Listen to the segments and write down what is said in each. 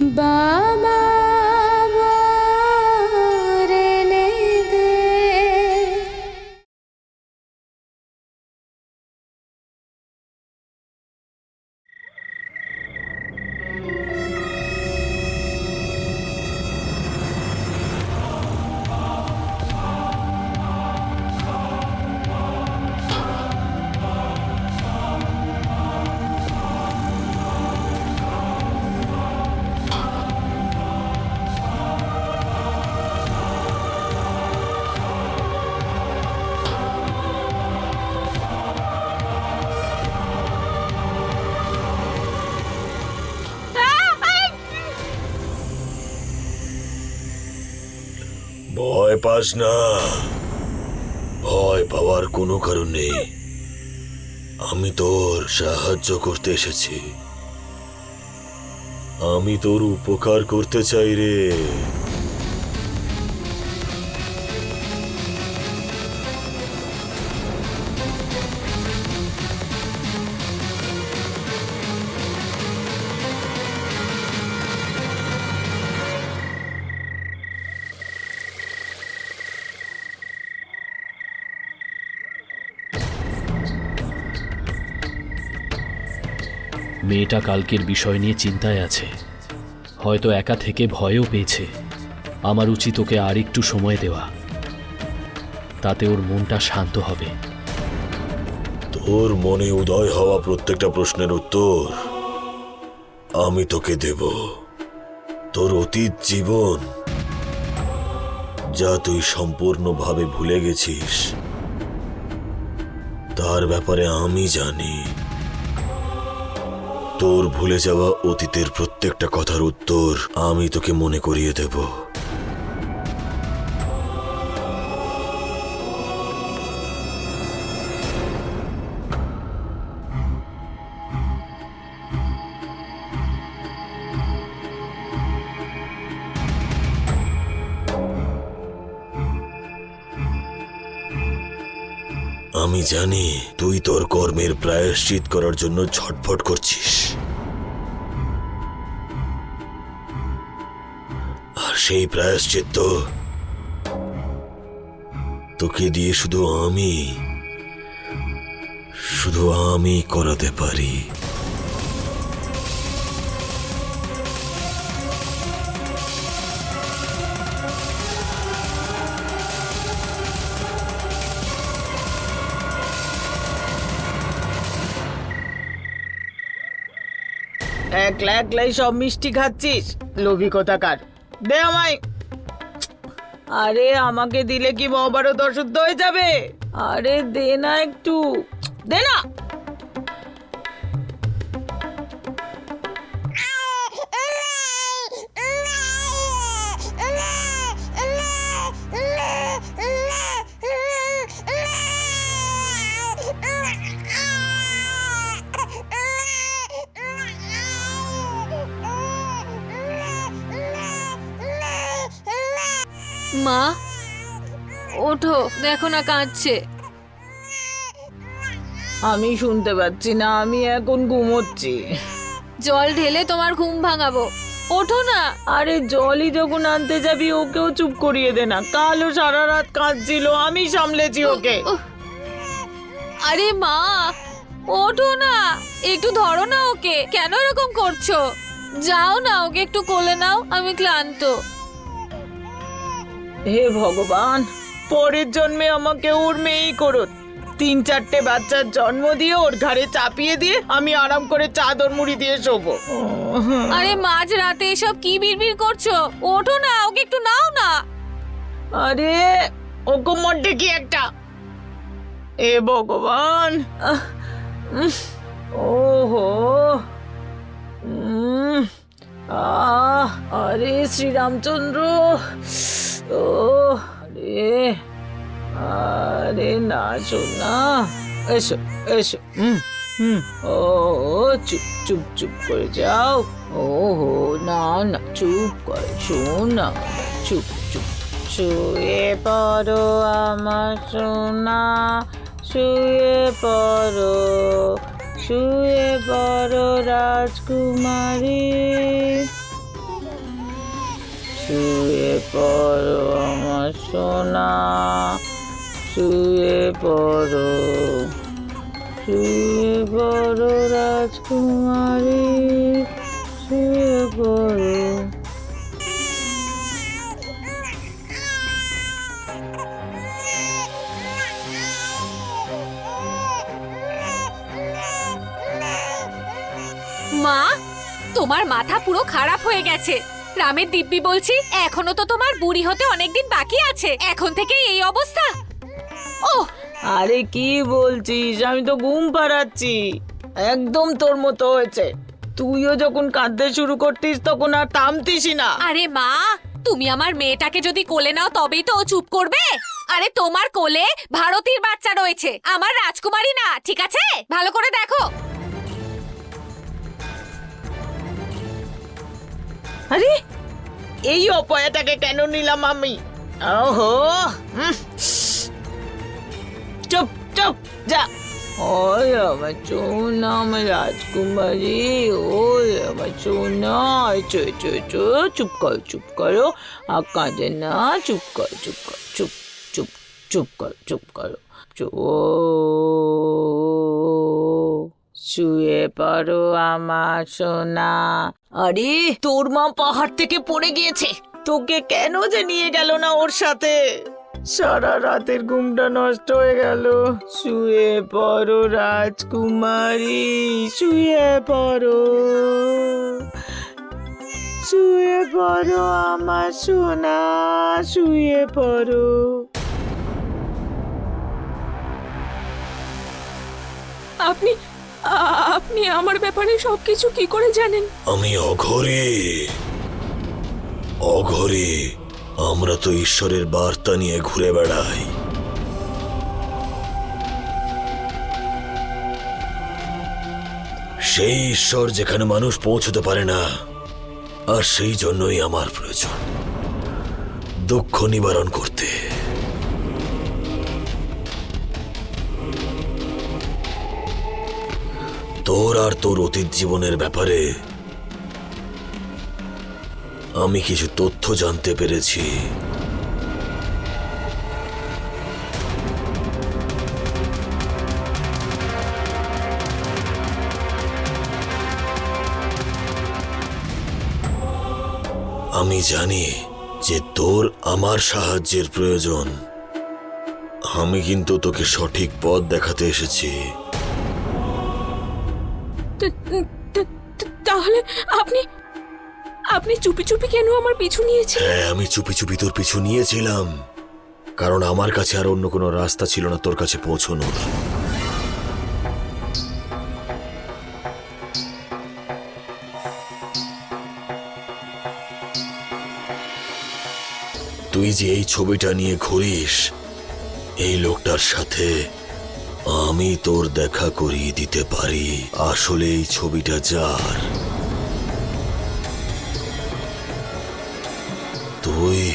বাবা পাস না। ভয় পাওয়ার কোনো কারণ নেই। আমি তোর সাহায্য করতে এসেছি। আমি তোর উপকার করতে চাই রে। মেয়েটা কালকের বিষয় নিয়ে চিন্তায় আছে। হয়তো একা থেকে ভয়ও পেয়েছে। আমার উচিত ওকে আর একটু সময় দেওয়া। তাতে ওর মনটা শান্ত হবে। তোর মনে উদয় হওয়া প্রত্যেকটা প্রশ্নের উত্তর আমি তোকে দেব। তোর অতীত জীবন যা তুই সম্পূর্ণভাবে ভুলে গেছিস, তার ব্যাপারে আমি জানি। তোর ভুলে যাওয়া অতীতের প্রত্যেকটা কথার উত্তর আমি তোকে মনে করিয়ে দেব। জানি তুই তোর কর্মের প্রায়শ্চিত করার জন্য ছটফট করছিস। আর সেই প্রায়শ্চিত্ত তোকে দিয়ে শুধু আমি শুধু আমি করাতে পারি। একলা একলাই সব মিষ্টি খাচ্ছিস? লোভী কোথাকার। দে আমায়। আরে, আমাকে দিলে কি মহাভারত অশুদ্ধ হয়ে যাবে? আরে, দে না একটু। দে না। মা। ওঠো দেখো না কাঁদছে। আমি শুনতে পাচ্ছি না আমি এখন ঘুমোচ্ছি। জল ঢেলে তোমার ঘুম ভাঙাবো। ওঠো না। আরে জলই যখন আনতে যাবি ওকেও চুপ করিয়ে দে না। কালও সারা রাত কাঁদছিল আমি সামলেছি ওকে। আরে মা ওঠো না। একটু ধরো না ওকে। কেন এরকম করছ? যাও না ওকে একটু কোলে নাও আমি ক্লান্ত। হে ভগবান পরের জন্মে আমাকে ওর মেয়েই করো তিন চারটে বাচ্চার জন্ম দিয়ে ওর ঘাড়ে চাপিয়ে দিয়ে আমি আরাম করে চাদর মুড়ি দিয়ে শোবো। আরে মাঝ রাতে এসব কি বিড়বিড় করছ? ওঠো না ওকে একটু নাও না। আরে ও কোমরটা কি একটা? এ ভগবান। ওহো। আহ আরে শ্রীরামচন্দ্র। ও, আরে আরে না এসো এসো, হুম ও চুপ চুপ চুপ করে যাও। ও হো না না, চুপ করে শোন না, চুপ চুপ। শুয়ে পড়ো আমার সোনা, শুয়ে পড়ো শুয়ে পড়ো রাজকুমারী। শুয়ে পড়ো আমার সোনা, শুয়ে পড়ো। শুয়ে পড়ো রাজকুমারী, শুয়ে পড়ো। মা, তোমার মাথা পুরো খারাপ হয়ে গেছে। রামের দিব্যি বলছি এখনও তো তোমার বুড়ি হতে অনেকদিন বাকি আছে। এখন থেকে এই অবস্থা। ও আরে কি বলছিস? আমি তো ঘুম পাড়াচ্ছি। একদম তোর মতো হয়েছে। তুইও যখন কাঁদতে শুরু করতিস তখন আর থামতিসই না। আরে মা তুমি আমার মেয়েটাকে যদি কোলে নাও তবেই তো ও চুপ করবে। আরে তোমার কোলে ভারতীর বাচ্চা রয়েছে। আমার রাজকুমারী না ঠিক আছে? ভালো করে দেখো। আরে এই অপয়াটাকে কেন নিলাম আমি ওহো হুম। চুপ চুপ যা ওই আমার সোনা আমার রাজকুমারী ওই আমার সোনা চো চো চো চুপ করো চুপ করো আর কাঁদে না চুপ করো চুপ করো চুপ চুপ চুপ করো চুপ করো চো শুয়ে পড়ো আমার সোনা। আরে, তোর মা পাহাড় থেকে পড়ে গিয়েছে। তোকে কেন যে নিয়ে গেল না ওর সাথে? সারা রাতের ঘুমটা নষ্ট হয়ে গেল। শুয়ে পড়ো রাজকুমারী, শুয়ে পড়ো। শুয়ে পড়ো আমার সোনা, শুয়ে পড়ো। আপনি আপনি আমার ব্যাপারে সবকিছু কি করে জানেন? আমি অঘরে। অঘরে আমরা তো ঈশ্বরের বার্তা নিয়ে ঘুরে বেড়াই। সেই ঈশ্বর যেখানে মানুষ পৌঁছতে পারে না, আর সেই জন্যই আমার প্রয়োজন। দুঃখ নিবারণ করতে। তোর আর তোর অতীত জীবনের ব্যাপারে আমি কিছু তথ্য জানতে পেরেছি। আমি জানি যে তোর আমার সাহায্যের প্রয়োজন। আমি কিন্তু তোকে সঠিক পথ দেখাতে এসেছি। তাহলে আপনি আপনি চুপি চুপি কেন আমার পিছু নিয়েছেন হ্যাঁ আমি চুপি চুপি তোর পিছু নিয়েছিলাম। কারণ আমার কাছে আর অন্য কোনো রাস্তা ছিল না তোর কাছে পৌঁছানোর। তুই যে এই ছবিটা নিয়ে ঘুরিস, এই লোকটার সাথে আমি তোর দেখা করিয়ে দিতে পারি। আসলে এই ছবিটা যার? তুই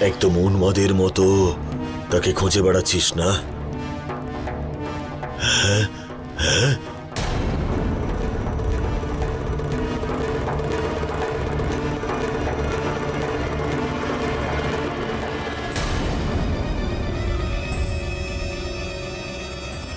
একদম উন্মাদের মতো তাকে খুঁজে বেড়াচ্ছিস না? কে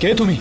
তুমি তুমি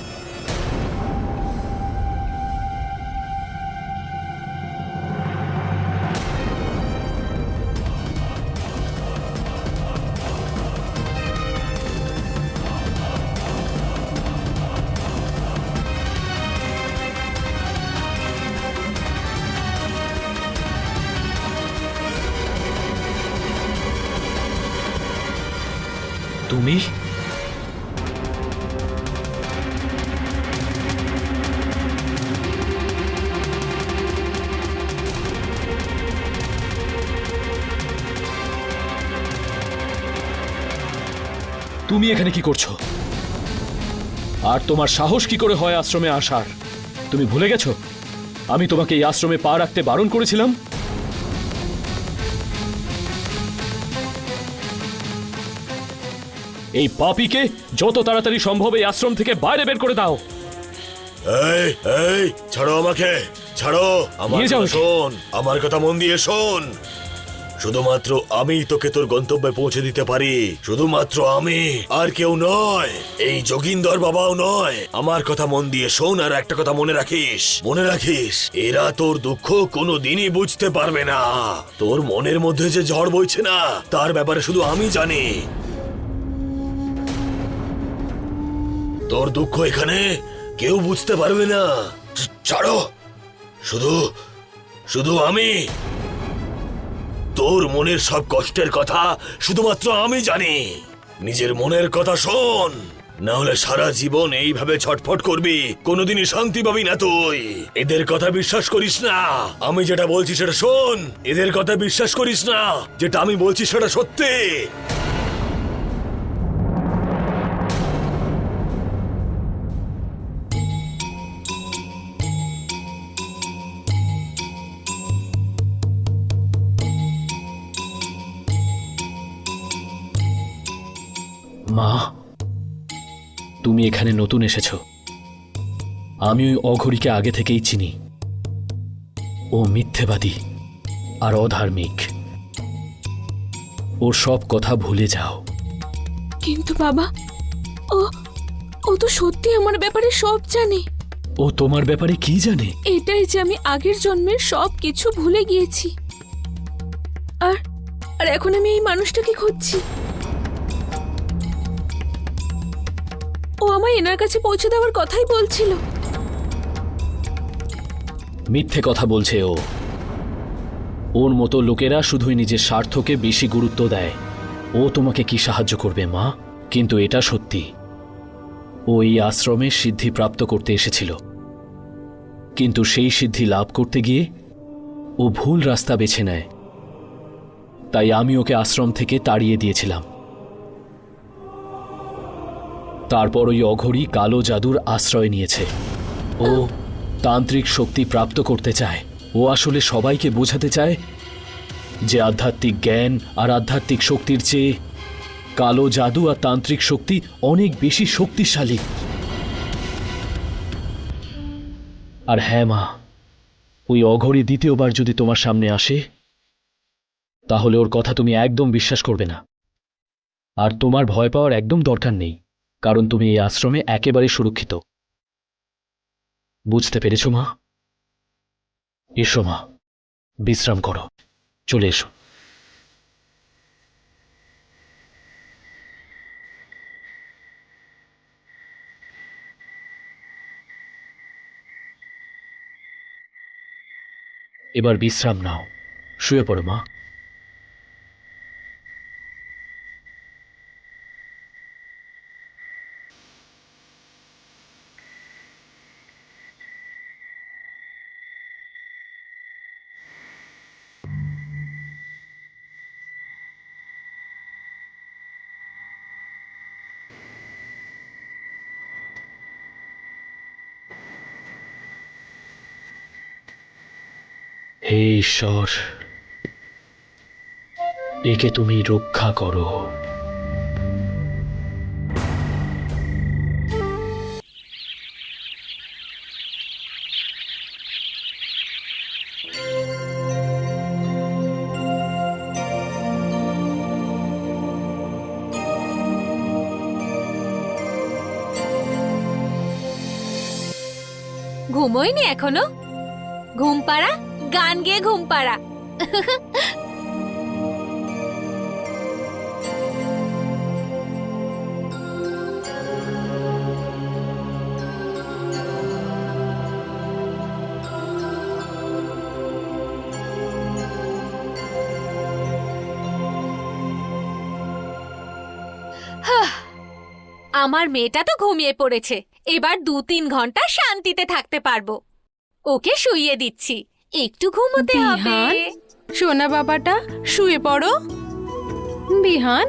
এখানে কি করছ? আর তোমার সাহস কি করে হয় আশ্রমে আসার? তুমি ভুলে গেছো? আমি তোমাকে এই আশ্রমে পা রাখতে বারণ করেছিলাম? এই পাপিকে যত তাড়াতাড়ি সম্ভব এই আশ্রম থেকে বাইরে বের করে দাও। এই এই ছাড়ো আমাকে ছাড়ো। শোন আমার কথা মন দিয়ে শোন। শুধুমাত্র আমি তোকে তোর গন্তব্যে পৌঁছে দিতে পারি। শুধুমাত্র আমি, আর কেউ নয়। এই যোগিন্দর বাবাও নয়। আমার কথা মন দিয়ে শোন আর একটা কথা মনে রাখিস। মনে রাখিস, এরা তোর দুঃখ কোনো দিনই বুঝতে পারবে না। তোর মনের মধ্যে যে ঝড় বইছে না, তার ব্যাপারে শুধু আমি জানি। তোর দুঃখ এখানে কেউ বুঝতে পারবে না। ছাড়ো। শুধু শুধু আমি। তোর মনের সব কষ্টের কথা শুধুমাত্র আমি জানি। নিজের মনের কথা শোন। না হলে সারা জীবন এইভাবে ছটফট করবি। কোনোদিনই শান্তি পাবি না তুই। এদের কথা বিশ্বাস করিস না। আমি যেটা বলছি সেটা শোন। এদের কথা বিশ্বাস করিস না। যেটা আমি বলছি সেটা সত্যি। এখানে নতুন এসেছ। আমি ওই অঘরীকে আগে থেকেই চিনি। ও মিথ্যেবাদী আর অধার্মিক। ওর সব কথা ভুলে যাও। কিন্তু বাবা ও ও তো সত্যি আমার ব্যাপারে সব জানে। ও তোমার ব্যাপারে কি জানে? এটাই যে আমি আগের জন্মের সব কিছু ভুলে গিয়েছি। আর আর এখন আমি এই মানুষটাকে খুঁজছি। ও আমায় এনার কাছে পৌঁছে দেওয়ার কথাই বলছিল। মিথ্যে কথা বলছে ও। ওর মতো লোকেরা শুধুই নিজের স্বার্থকে বেশি গুরুত্ব দেয়। ও তোমাকে কি সাহায্য করবে, মা? কিন্তু এটা সত্যি। ও এই আশ্রমে সিদ্ধি প্রাপ্ত করতে এসেছিল। কিন্তু সেই সিদ্ধি লাভ করতে গিয়ে ও ভুল রাস্তা বেছে নেয়। তাই আমি ওকে আশ্রম থেকে তাড়িয়ে দিয়েছিলাম। তারপর ওই অঘরী কালো জাদুর আশ্রয় নিয়েছে। ও তান্ত্রিক শক্তি প্রাপ্ত করতে চায়। ও আসলে সবাইকে বোঝাতে চায় যে আধ্যাত্মিক জ্ঞান আর আধ্যাত্মিক শক্তির চেয়ে কালো জাদু আর তান্ত্রিক শক্তি অনেক বেশি শক্তিশালী। আর হ্যাঁ মা, ওই অঘরী দ্বিতীয়বার যদি তোমার সামনে আসে, তাহলে ওর কথা তুমি একদম বিশ্বাস করবে না। আর তোমার ভয় পাওয়ার একদম দরকার নেই। কারণ তুমি এই আশ্রমে একেবারে সুরক্ষিত। বুঝতে পেরেছ, মা? এসো, মা। বিশ্রাম করো। চলে এসো। এবার বিশ্রাম নাও। শুয়ে পড়ো, মা। হে ঈশ্বর একে তুমি রক্ষা করো। ঘুমোয়নি এখনও? ঘুম পাড়া গান গেয়ে ঘুম পাড়া আমার মেয়েটা তো ঘুমিয়ে পড়েছে। এবার দু তিন ঘণ্টা শান্তিতে থাকতে পারব। ওকে শুইয়ে দিচ্ছি। একটু ঘুমোতে হবে। বিহান? সোনা বাবাটা শুয়ে পড়ো। বিহান?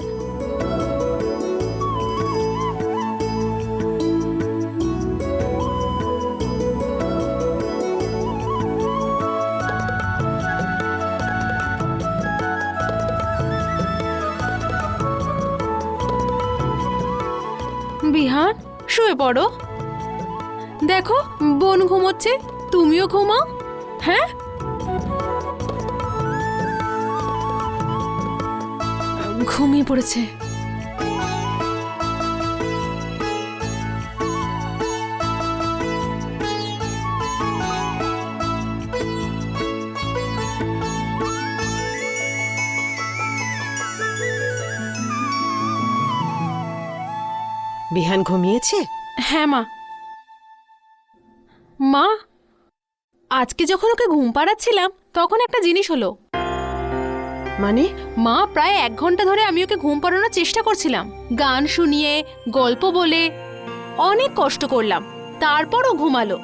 বিহান শুয়ে পড়ো। দেখো বোন ঘুমোচ্ছে। তুমিও ঘুমাও? হ্যাঁ? ঘুমিয়ে পড়েছে। বিহান ঘুমিয়েছে? হ্যাঁ মা। আজকে যখন ওকে ঘুম পাড়াচ্ছিলাম তখন একটা জিনিস হলো। মানে? মা প্রায় এক ঘণ্টা ধরে আমি ওকে ঘুম পাড়ানোর চেষ্টা করছিলাম। গান শুনিয়ে গল্প বলে অনেক কষ্ট করলাম। তারপরও ঘুমালো।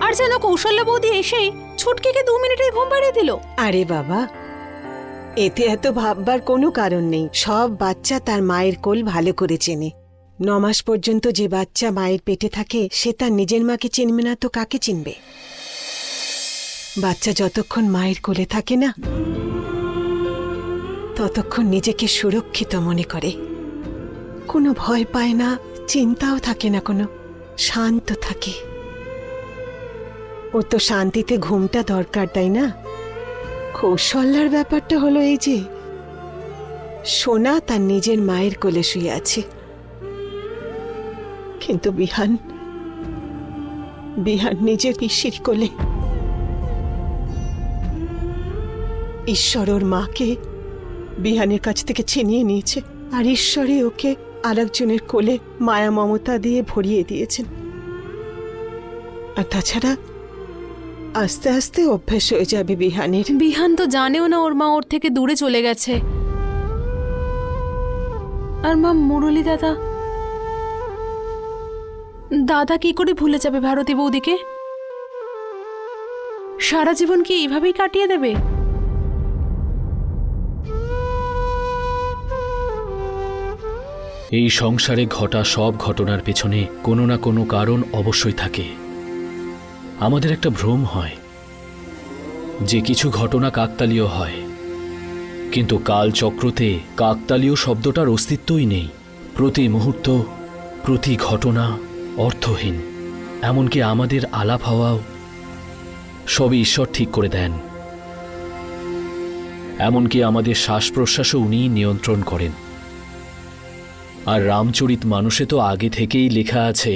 আর যেন কৌশল্য বৌদি এসেই ছুটকিকে দু মিনিটে ঘুম পাড়িয়ে দিল। আরে বাবা এতে এত ভাববার কোনো কারণ নেই। সব বাচ্চা তার মায়ের কোল ভালো করে চেনে। নমাস পর্যন্ত যে বাচ্চা মায়ের পেটে থাকে, সে তার নিজের মাকে চিনবে না, তো কাকে চিনবে? বাচ্চা যতক্ষণ মায়ের কোলে থাকে না, ততক্ষণ নিজেকে সুরক্ষিত মনে করে। কোনো ভয় পায় না, চিন্তাও থাকে না কোনো, শান্ত থাকে। ও তো শান্তিতে ঘুমটা দরকার, তাই না? কৌশল্যার ব্যাপারটা হলো এই যে, সোনা তার নিজের মায়ের কোলে শুয়ে আছে। কিন্তু বিহান বিহান নিজের পিসির কোলে। ঈশ্বর ওর মাকে বিহানের কাছ থেকে ছিনিয়ে নিয়েছে আর ঈশ্বরই ওকে আরেকজনের কোলে মায়া মমতা দিয়ে ভরিয়ে দিয়েছেন। আর তাছাড়া আস্তে আস্তে অভ্যেস হয়ে যাবে বিহানের। বিহান তো জানেও না ওর মা ওর থেকে দূরে চলে গেছে। আর মা মুরলি দাদা দাদা কি করে ভুলে যাবে ভারতী বৌদিকে? সারা জীবন কি এইভাবেই কাটিয়ে দেবে? এই সংসারে ঘটা সব ঘটনার পেছনে কোনো না কোনো কারণ অবশ্যই থাকে। আমাদের একটা ভ্রম হয়, যে কিছু ঘটনা কাকতালীয় হয়, কিন্তু কালচক্রতে কাকতালীয় শব্দটার অস্তিত্বই নেই। প্রতি মুহূর্ত, প্রতি ঘটনা অর্থহীন, এমনকি আমাদের আলাপ হওয়াও সবই ঈশ্বর ঠিক করে দেন। এমনকি আমাদের শ্বাস প্রশ্বাসও উনিই নিয়ন্ত্রণ করেন। আর রামচরিত মানুষে তো আগে থেকেই লেখা আছে,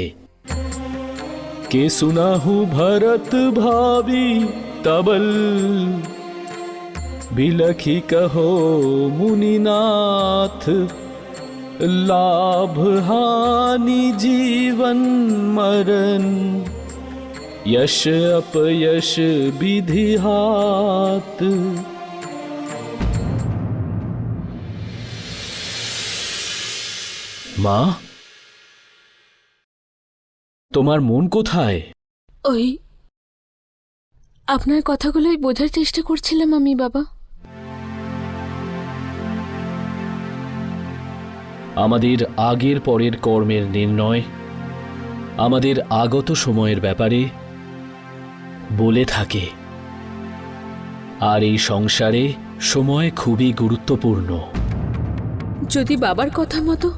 কে সুনাহু ভরত ভাবি তবল, বিলখি কহো মুনিনাথ লাভ হানি জীবন মরণ यश अपयश विधि हाथ মা তোমার মন কোথায় ওই আপনার কথাগুলোই বোঝার চেষ্টা করছিলাম আমি বাবা আমাদের আগের পরের কর্মের নির্ণয়, আমাদের আগত সময়ের ব্যাপারে বলে থাকে। আর এই সংসারে সময় খুবই গুরুত্বপূর্ণ। যদি বাবার কথা মতো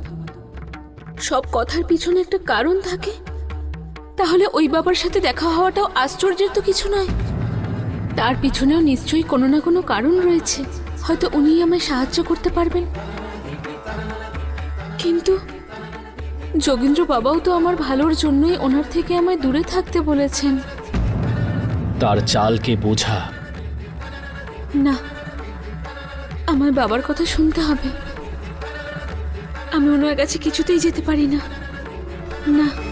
সব কথার পিছনে একটা কারণ থাকে, তাহলে ওই বাবার সাথে দেখা হওয়াটাও আশ্চর্যের তো কিছু নয়। তার পিছনেও নিশ্চয়ই কোনো না কোনো কারণ রয়েছে। হয়তো উনিই আমায় সাহায্য করতে পারবেন। কিন্তু যোগেন্দ্র বাবাও তো আমার ভালোর জন্যই ওনার থেকে আমায় দূরে থাকতে বলেছেন। তার চালকে বোঝা। না আমার বাবার কথা শুনতে হবে। আমি ওনার কাছে কিছুতেই যেতে পারি না। না।